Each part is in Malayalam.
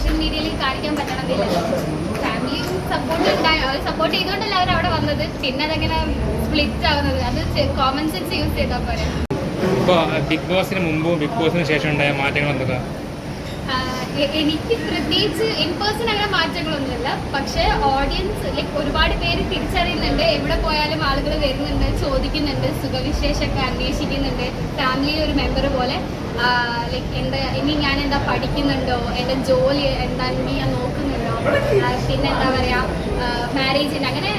സോഷ്യൽ മീഡിയയിൽ കാണിക്കാൻ പറ്റണമെന്നില്ല. ഫാമിലി സപ്പോർട്ട് ഉണ്ടായി സപ്പോർട്ട് ചെയ്തുകൊണ്ടല്ല അവർ അവിടെ വന്നത്. പിന്നെ അതെങ്ങനെ സ്പ്ലിറ്റ് ആവുന്നത്. അത് കോമൺ സെൻസ് യൂസ് ചെയ്താൽ പോരെ. ബിഗ് ബോസിന് മുമ്പും ബിഗ് ബോസിന് ശേഷം ഉണ്ടായ മാറ്റങ്ങൾ എന്തൊക്കെ ആഹ് എ- എനിക്ക് പ്രത്യേകിച്ച് ഇൻ പേഴ്സൺ അങ്ങനെ മാറ്റങ്ങളൊന്നുമില്ല. പക്ഷേ ഓഡിയൻസ് ലൈക്ക് ഒരുപാട് പേര് തിരിച്ചറിയുന്നുണ്ട്. എവിടെ പോയാലും ആളുകൾ വരുന്നുണ്ട് ചോദിക്കുന്നുണ്ട് സുഖവിശേഷമൊക്കെ അന്വേഷിക്കുന്നുണ്ട്. ഫാമിലി ഒരു മെമ്പർ പോലെ. ലൈക്ക് എന്താ ഇനി ഞാൻ എന്താ പഠിക്കുന്നുണ്ടോ? എന്റെ ജോലി എന്താ ഇനി ഞാൻ നോക്കുന്നുണ്ടോ? പിന്നെ എന്താ പറയുക മാരേജിന് അങ്ങനെ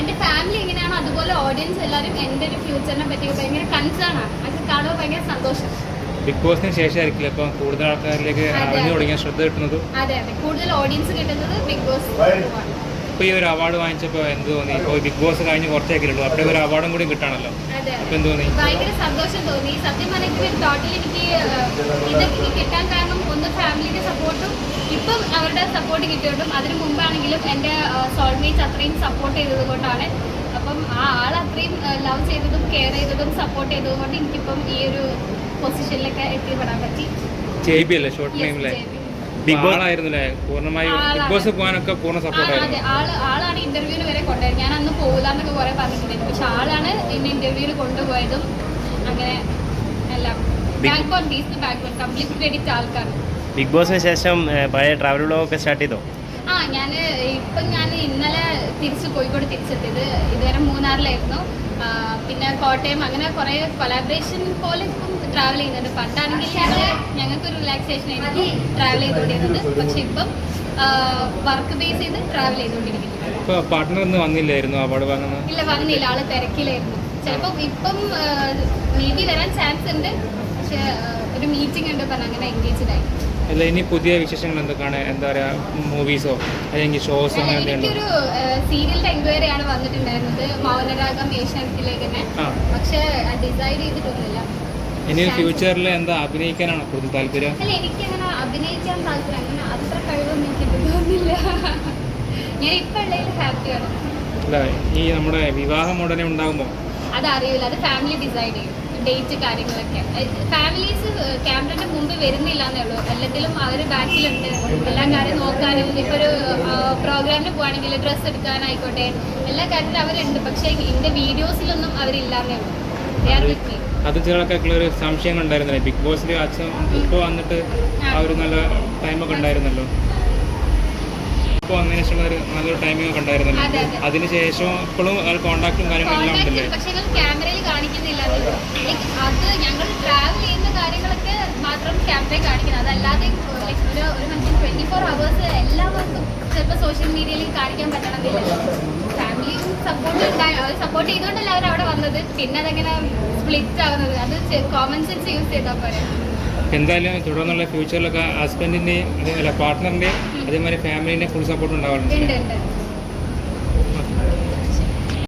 എന്റെ ഫാമിലി എങ്ങനെയാണോ അതുപോലെ ഓഡിയൻസ് എല്ലാവരും എന്റെ ഒരു ഫ്യൂച്ചറിനെ പറ്റി ഭയങ്കര കൺസേൺ ആണ്. അത് കാണുമ്പോൾ ഭയങ്കര സന്തോഷം. ബിഗ് ബോസിന് ശേഷമായിരിക്കില്ല ഇപ്പം കൂടുതൽ ആൾക്കാരിലേക്ക് അറിഞ്ഞു തുടങ്ങിയ ശ്രദ്ധ കിട്ടുന്നത്? അതെ അതെ. കൂടുതൽ ഓഡിയൻസ് കിട്ടുന്നത് ബിഗ് ബോസ് ഇപ്പോൾ ഈ ഒരു അവാർഡ് വാങ്ങിച്ചപ്പോ എന്ത് തോന്നി? ഇപ്പൊ ബിഗ് ബോസ് കഴിഞ്ഞ് കുറച്ചേക്കില്ലല്ലോ അവിടെ ഒരു അവാർഡും കൂടി കിട്ടാണല്ലോ. അപ്പൊ എന്ത് തോന്നി? ഭയങ്കര സന്തോഷം തോന്നി. സത്യം ടോട്ടൽ എനിക്ക് കിട്ടാൻ കാരണം ഒന്ന് ഫാമിലിയുടെ സപ്പോർട്ടും ഇപ്പം അവരുടെ സപ്പോർട്ട് കിട്ടിയിട്ടും അതിനു മുമ്പാണെങ്കിലും എന്റെ സോൾമേറ്റ്സ് അത്രയും സപ്പോർട്ട് ചെയ്തത് കൊണ്ടാണ്. അപ്പം ആ ആൾ അത്രയും ലവ് ചെയ്തതും കെയർ ചെയ്തതും സപ്പോർട്ട് ചെയ്തതും കൊണ്ട് എനിക്കിപ്പം ഈ ഒരു പൊസിഷനിലൊക്കെ എത്തിപ്പെടാൻ പറ്റി. ജെ ബി അല്ലേ? ഷോർട്ട് ടൈമിലെ ബിഗ് ബോസ് ആയിരുന്നില്ലേ? പൂർണമായും. ബിഗ് ബോസ് പോകാനൊക്കെ പൂർണ സപ്പോർട്ട് ആൾ ആളാണ് ഇന്റർവ്യൂവിന് വരെ കൊണ്ടുപോയത്. ഞാൻ അന്ന് പോകില്ല എന്നൊക്കെ കുറെ പറഞ്ഞിട്ടുണ്ടായിരുന്നു പക്ഷെ ആളാണ് എന്നെ ഇന്റർവ്യൂവിന് കൊണ്ടുപോയതും അങ്ങനെ എല്ലാം. Back on bees back on complete credit ആൾക്കാർ ബിഗ് ബോസിന് ശേഷം പഴയ ട്രാവൽ വ്ളോഗൊക്കെ സ്റ്റാർട്ട് ചെയ്തോ? ആ ഞാൻ ഇപ്പം ഞാൻ തിരിച്ച് കോഴിക്കോട് തിരിച്ചെത്തിയത് ഇതുവരെ മൂന്നാറിലായിരുന്നു. പിന്നെ കോട്ടയം അങ്ങനെ കുറേ കൊലാബറേഷൻ പോലെ ഇപ്പം ട്രാവൽ ചെയ്യുന്നുണ്ട്. പണ്ടാണെങ്കിൽ ഞങ്ങൾ ഞങ്ങൾക്കൊരു റിലാക്സേഷൻ ആയിരുന്നു ട്രാവൽ ചെയ്തുകൊണ്ടിരുന്നത്. പക്ഷെ ഇപ്പം വർക്ക് ബേസ് ചെയ്ത് ട്രാവൽ ചെയ്തുകൊണ്ടിരിക്കുന്നു. വന്നില്ലായിരുന്നു ഇല്ല വന്നില്ല. ആൾ തിരക്കിലായിരുന്നു. ചിലപ്പോൾ ഇപ്പം മേ ബി വരാൻ ചാൻസ് ഉണ്ട്. പക്ഷെ ഒരു മീറ്റിംഗ് ഉണ്ട്. പറഞ്ഞ അങ്ങനെ എൻഗേജ്ഡ് ആയി. അല്ല ഇനി പുതിയ വിശേഷങ്ങൾ എന്തൊക്കെയാണ്? എന്താ പറയുക മൂവീസോ അല്ലെങ്കിൽ ഷോസോ അങ്ങനെ എന്തെങ്കിലും എനിക്കൊരു സീരിയലിന്റെ എൻക്വയറി ആണ് വന്നിട്ടുണ്ടായിരുന്നത്. മൗനരാഗം ഏഷ്യാനെറ്റിലേക്ക് തന്നെ. ആ. പക്ഷെ ഡിസൈഡ് ചെയ്തിട്ടൊന്നുമില്ല. ഇനി ഫ്യൂച്ചറിൽ എന്താ അഭിനയിക്കാനാണോ കൂടുതൽ താല്പര്യം? അല്ല അഭിനയിക്കാൻ താല്പര്യം അങ്ങനെ അത്ര കഴിവൊന്നും എനിക്ക് തോന്നുന്നില്ല. ഞാൻ ഇപ്പൊ ഉള്ളതിൽ ഹാപ്പിയാണ് അല്ല ഈ നമ്മുടെ വിവാഹം ഉടനെ ഉണ്ടാകുമ്പോൾ അതറിയില്ല. അത് ഫാമിലി ഡിസൈഡ് ചെയ്യും. ഡേറ്റ് കാര്യങ്ങളൊക്കെ. ഫാമിലീസ് ക്യാമറയുടെ മുമ്പ് വരുന്നില്ല എന്നേ ഉള്ളൂ. അല്ലെങ്കിലും അവർ ബാക്കിലുണ്ട്. എല്ലാ കാര്യം നോക്കാനും ഇപ്പോൾ ഒരു പ്രോഗ്രാമിന് പോവാണെങ്കിൽ ഡ്രസ്സ് എടുക്കാനായിക്കോട്ടെ എല്ലാ കാര്യത്തിലും അവരുണ്ട്. പക്ഷേ എന്റെ വീഡിയോസിലൊന്നും അവരില്ലാന്നേ ഉള്ളൂ. അത് ചിലർക്കൊക്കെ ഒരു സംശയങ്ങൾ ഉണ്ടായിരുന്നില്ലേ ബിഗ് ബോസിൽ അച്ഛൻ ഇപ്പോൾ വന്നിട്ട് ആ. ഒരു നല്ല ടൈമൊക്കെ ഉണ്ടായിരുന്നല്ലോ? ഇപ്പോൾ വന്നതിന് ശേഷമുള്ള ഒരു നല്ലൊരു ടൈമിംഗ് ഒക്കെ അതെ. അതിനുശേഷം ഇപ്പോഴും കോണ്ടാക്റ്റും കാര്യങ്ങളെല്ലാം എല്ലാം ഉണ്ടല്ലേ? ഉണ്ട് പക്ഷെ ക്യാമറയിൽ കാണിക്കുന്നില്ല. അത്. ഞങ്ങൾ ട്രാവൽ ചെയ്യുന്ന കാര്യങ്ങളൊക്കെ മാത്രം ക്യാമറയിൽ കാണിക്കുന്നത് അതല്ലാതെ ഒരു ഒരു മനുഷ്യൻ ട്വന്റി ഫോർ അവേഴ്സ് എല്ലാവർക്കും ചിലപ്പോൾ സോഷ്യൽ മീഡിയയിൽ കാണിക്കാൻ പറ്റണമെന്നില്ല. ഫാമിലി സപ്പോർട്ട് ഉണ്ടായി സപ്പോർട്ട് ചെയ്തുകൊണ്ടല്ല അവർ അവിടെ വന്നത്. പിന്നെ അതങ്ങനെ സ്പ്ലിറ്റ് ആവുന്നത്? അത് കോമൺ സെൻസ് യൂസ് ചെയ്താൽ പോരെ. എന്തായാലും തുടർന്നുള്ള ഫ്യൂച്ചറിലൊക്കെ ഹസ്ബൻഡിന്റെയും അതേപോലെ പാർട്ട്ണറിന്റെയും അതേമാതിരി ഫാമിലിന്റെ ഫുൾ സപ്പോർട്ട് ഉണ്ടാവാറുണ്ട്. ഉണ്ട് ഉണ്ട്.